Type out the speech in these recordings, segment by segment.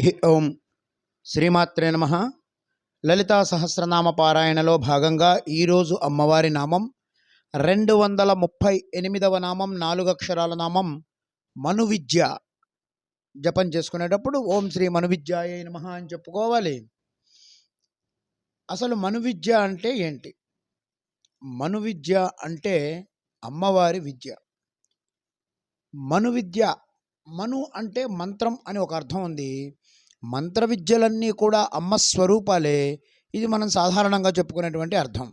హి ఓం శ్రీమాత్రే నమ. లలితా సహస్రనామ పారాయణలో భాగంగా ఈరోజు అమ్మవారి నామం రెండు వందల ముప్పై ఎనిమిదవ నామం నాలుగు అక్షరాల నామం మనువిద్య. జపం చేసుకునేటప్పుడు ఓం శ్రీ మను విద్యాయ నమ అని చెప్పుకోవాలి. అసలు మనువిద్య అంటే ఏంటి? మనువిద్య అంటే అమ్మవారి విద్య. మనువిద్య మను అంటే మంత్రం అని ఒక అర్థం ఉంది. మంత్ర విద్యలన్నీ కూడా అమ్మ స్వరూపాలే. ఇది మనం సాధారణంగా చెప్పుకునేటువంటి అర్థం.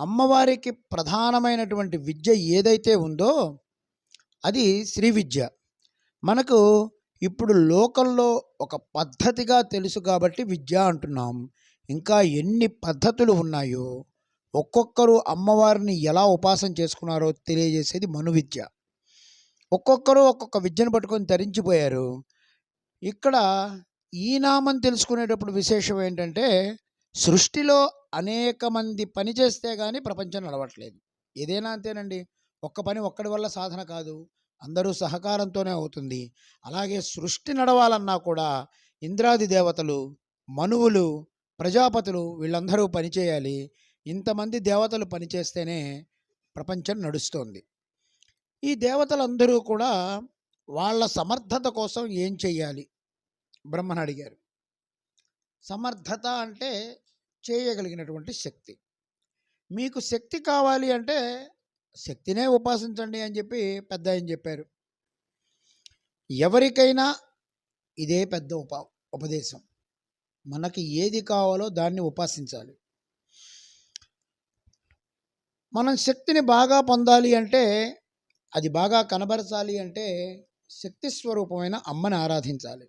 అమ్మవారికి ప్రధానమైనటువంటి విద్య ఏదైతే ఉందో అది శ్రీ విద్య. మనకు ఇప్పుడు లోకంలో ఒక పద్ధతిగా తెలుసు కాబట్టి విద్య అంటున్నాం. ఇంకా ఎన్ని పద్ధతులు ఉన్నాయో ఒక్కొక్కరు అమ్మవారిని ఎలా ఉపాసన చేసుకున్నారో తెలియజేసేది మను విద్య ఒక్కొక్కరు ఒక్కొక్క విద్యను పట్టుకొని ధరించిపోయారు ఇక్కడ ఈ నామం తెలుసుకునేటప్పుడు విశేషం ఏంటంటే సృష్టిలో అనేక మంది పని చేస్తే కానీ ప్రపంచం నడవట్లేదు. ఏదైనా అంతేనండి. ఒక్క పని ఒక్కడి వల్ల సాధన కాదు. అందరూ సహకారంతోనే అవుతుంది. అలాగే సృష్టి నడవాలన్నా కూడా ఇంద్రాది దేవతలు మనువులు ప్రజాపతులు వీళ్ళందరూ పనిచేయాలి ఇంతమంది దేవతలు పనిచేస్తేనే ప్రపంచం నడుస్తోంది. ఈ దేవతలందరూ కూడా వాళ్ళ సమర్థత కోసం ఏం చెయ్యాలి? బ్రహ్మను అడిగారు సమర్థత అంటే చేయగలిగినటువంటి శక్తి. మీకు శక్తి కావాలి అంటే శక్తినే ఉపాసించండి అని చెప్పి పెద్ద ఆయన చెప్పారు. ఎవరికైనా ఇదే పెద్ద ఉపా ఉపదేశం. మనకి ఏది కావాలో దాన్ని ఉపాసించాలి. మనం శక్తిని బాగా పొందాలి అంటే అది బాగా కనబరచాలి అంటే శక్తి స్వరూపమైన అమ్మని ఆరాధించాలి.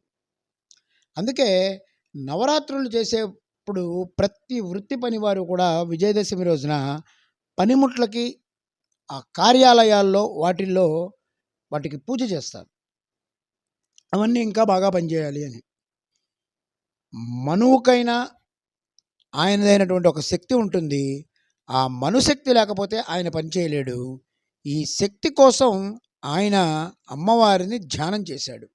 అందుకే నవరాత్రులు చేసేప్పుడు ప్రతి వృత్తి పని వారు కూడా విజయదశమి రోజున పనిముట్లకి ఆ కార్యాలయాల్లో వాటిల్లో వాటికి పూజ చేస్తారు. అవన్నీ ఇంకా బాగా పనిచేయాలి అని. మనువుకైనా ఆయనదైనటువంటి ఒక శక్తి ఉంటుంది. ఆ మనుశక్తి లేకపోతే ఆయన పనిచేయలేడు ఈ శక్తి కోసం ఆయన అమ్మవారిని ధ్యానం చేశాడు.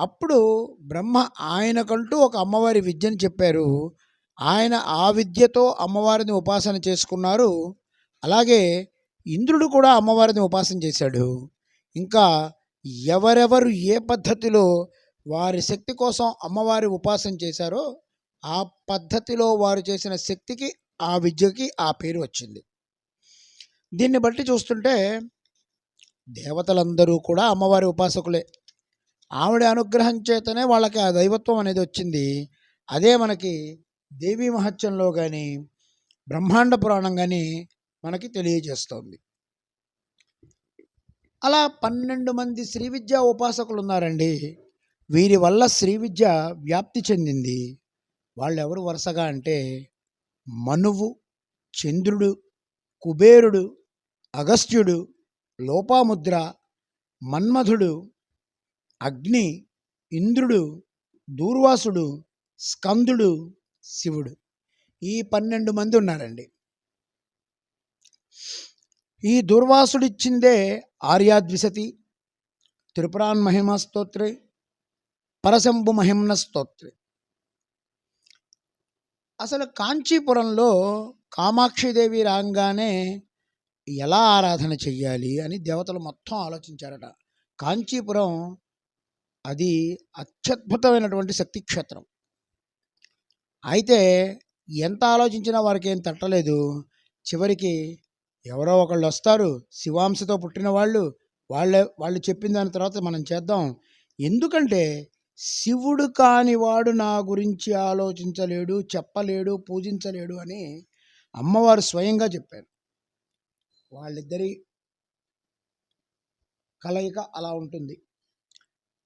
అప్పుడు బ్రహ్మ ఆయనకంటూ ఒక అమ్మవారి విద్యను చెప్పారు. ఆయన ఆ విద్యతో అమ్మవారిని ఉపాసన చేసుకున్నారు. అలాగే ఇంద్రుడు కూడా అమ్మవారిని ఉపాసన చేశాడు. ఇంకా ఎవరెవరు ఏ పద్ధతిలో వారి శక్తి కోసం అమ్మవారి ఉపాసన చేశారో ఆ పద్ధతిలో వారు చేసిన శక్తికి ఆ విద్యకి ఆ పేరు వచ్చింది. దీన్ని బట్టి చూస్తుంటే దేవతలందరూ కూడా అమ్మవారి ఉపాసకులే. ఆవిడ అనుగ్రహం చేతనే వాళ్ళకి ఆ దైవత్వం అనేది వచ్చింది. అదే మనకి దేవీ మహత్యంలో కానీ బ్రహ్మాండ పురాణం కానీ మనకి తెలియజేస్తోంది. అలా పన్నెండు మంది శ్రీ విద్యా ఉపాసకులు ఉన్నారండి. వీరి వల్ల శ్రీ విద్య వ్యాప్తి చెందింది. వాళ్ళు ఎవరు వరుసగా అంటే మనువు చంద్రుడు కుబేరుడు అగస్త్యుడు లోపాముద్ర మన్మధుడు అగ్ని ఇంద్రుడు దూర్వాసుడు స్కందుడు శివుడు. ఈ పన్నెండు మంది ఉన్నారండి. ఈ దుర్వాసుడిచ్చిందే ఆర్యాద్విసతి త్రిపురాన్ మహిమ స్తోత్రి పరశంభు మహిమ్న స్తోత్రి. అసలు కాంచీపురంలో కామాక్షిదేవి రాగానే ఎలా ఆరాధన చెయ్యాలి అని దేవతలు మొత్తం ఆలోచించారట. కాంచీపురం అది అత్యద్భుతమైనటువంటి శక్తి క్షేత్రం. అయితే ఎంత ఆలోచించినా వారికి ఏం తట్టలేదు. చివరికి ఎవరో ఒకళ్ళు వస్తారు. శివాంశతో పుట్టిన వాళ్ళు వాళ్ళే వాళ్ళు చెప్పిన దాని తర్వాత మనం చేద్దాం. ఎందుకంటే శివుడు కానివాడు నా గురించి ఆలోచించలేడు చెప్పలేడు పూజించలేడు అని అమ్మవారు స్వయంగా చెప్పారు. వాళ్ళిద్దరి కలయిక అలా ఉంటుంది.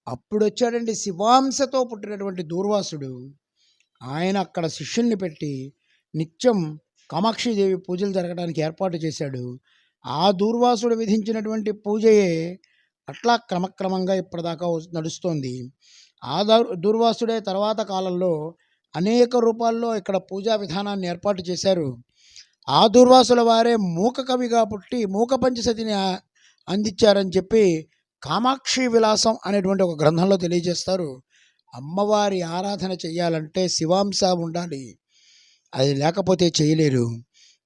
అప్పుడు వచ్చాడండి శివాంశతో పుట్టినటువంటి దూర్వాసుడు. ఆయన అక్కడ శిష్యుల్ని పెట్టి నిత్యం కామాక్షిదేవి పూజలు జరగడానికి ఏర్పాటు చేశాడు. ఆ దూర్వాసుడు విధించినటువంటి పూజయే అట్లా క్రమక్రమంగా ఇప్పటిదాకా నడుస్తోంది. ఆ దౌ- దూర్వాసుడే తర్వాత కాలంలో అనేక రూపాల్లో ఇక్కడ పూజా విధానాన్ని ఏర్పాటు చేశారు. ఆ దూర్వాసుల వారే మూక కవిగా పుట్టి మూక పంచసతిని అందించారని చెప్పి కామాక్షి విలాసం అనేటువంటి ఒక గ్రంథంలో తెలియజేస్తారు. అమ్మవారి ఆరాధన చేయాలంటే శివాంశ ఉండాలి. అది లేకపోతే చేయలేరు.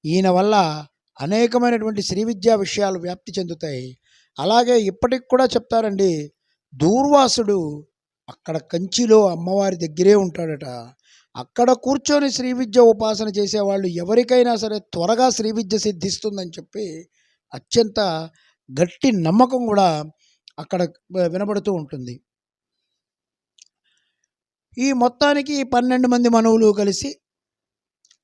ఈయన వల్ల అనేకమైనటువంటి శ్రీ విద్యా విషయాలు వ్యాప్తి చెందుతాయి. అలాగే ఇప్పటికి కూడా చెప్తారండి దూర్వాసుడు అక్కడ కంచిలో అమ్మవారి దగ్గరే ఉంటాడట. అక్కడ కూర్చొని శ్రీ విద్య ఉపాసన చేసేవాళ్ళు ఎవరికైనా సరే త్వరగా శ్రీ విద్య సిద్ధిస్తుందని చెప్పి అత్యంత గట్టి నమ్మకం కూడా అక్కడ వినబడుతూ ఉంటుంది. ఈ మొత్తానికి పన్నెండు మంది మనువులు కలిసి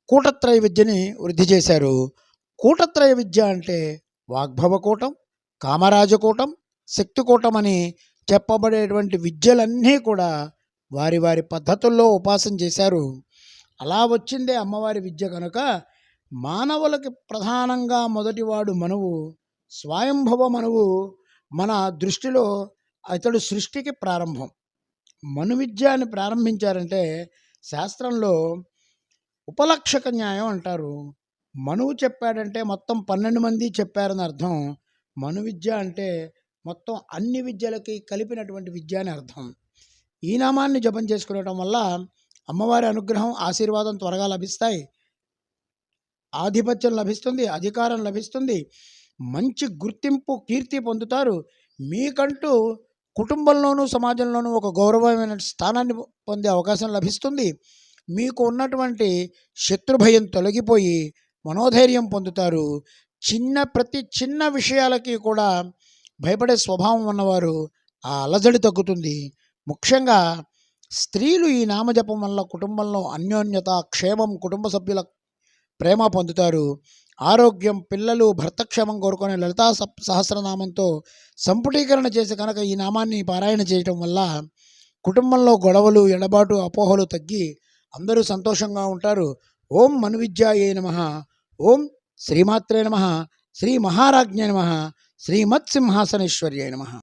కూటత్రయ విద్యని వృద్ధి చేశారు. కూటత్రయ విద్య అంటే వాగ్భవకూటం కామరాజకూటం శక్తికూటం అని చెప్పబడేటువంటి విద్యలన్నీ కూడా వారి వారి పద్ధతుల్లో ఉపాసన చేశారు. అలా వచ్చిందే అమ్మవారి విద్య కనుక మానవులకి ప్రధానంగా మొదటివాడు మనువు స్వయంభవ మనువు మన దృష్టిలో అతడు సృష్టికి ప్రారంభం. మనువిద్యాన్ని ప్రారంభించారంటే శాస్త్రంలో ఉపలక్షక న్యాయం అంటారు. మనువు చెప్పాడంటే మొత్తం పన్నెండు మంది చెప్పారని అర్థం. మనువిద్య అంటే మొత్తం అన్ని విద్యలకి కలిపినటువంటి విద్య అని అర్థం. ఈ నామాన్ని జపం చేసుకునేటం వల్ల అమ్మవారి అనుగ్రహం ఆశీర్వాదం త్వరగా లభిస్తాయి. ఆధిపత్యం లభిస్తుంది అధికారం లభిస్తుంది. మంచి గుర్తింపు కీర్తి పొందుతారు. మీకంటూ కుటుంబంలోనూ సమాజంలోనూ ఒక గౌరవమైన స్థానాన్ని పొందే అవకాశం లభిస్తుంది. మీకు ఉన్నటువంటి శత్రుభయం తొలగిపోయి మనోధైర్యం పొందుతారు. చిన్న ప్రతి చిన్న విషయాలకి కూడా భయపడే స్వభావం ఉన్నవారు ఆ అలజడి తగ్గుతుంది. ముఖ్యంగా స్త్రీలు ఈ నామజపం వల్ల కుటుంబంలో అన్యోన్యత క్షేమం కుటుంబ సభ్యుల ప్రేమ పొందుతారు. ఆరోగ్యం పిల్లలు భర్తక్షేమం కోరుకునే లలితా సప్ సహస్రనామంతో సంపుటీకరణ చేసి కనుక ఈ నామాన్ని పారాయణ చేయటం వల్ల కుటుంబంలో గొడవలు ఎడబాటు అపోహలు తగ్గి అందరూ సంతోషంగా ఉంటారు. ఓం మనువిద్యాయే నమ. ఓం శ్రీమాత్రే నమ. శ్రీ మహారాజ్ఞే నమ. శ్రీమత్సింహాసనేశ్వర్యే నమ.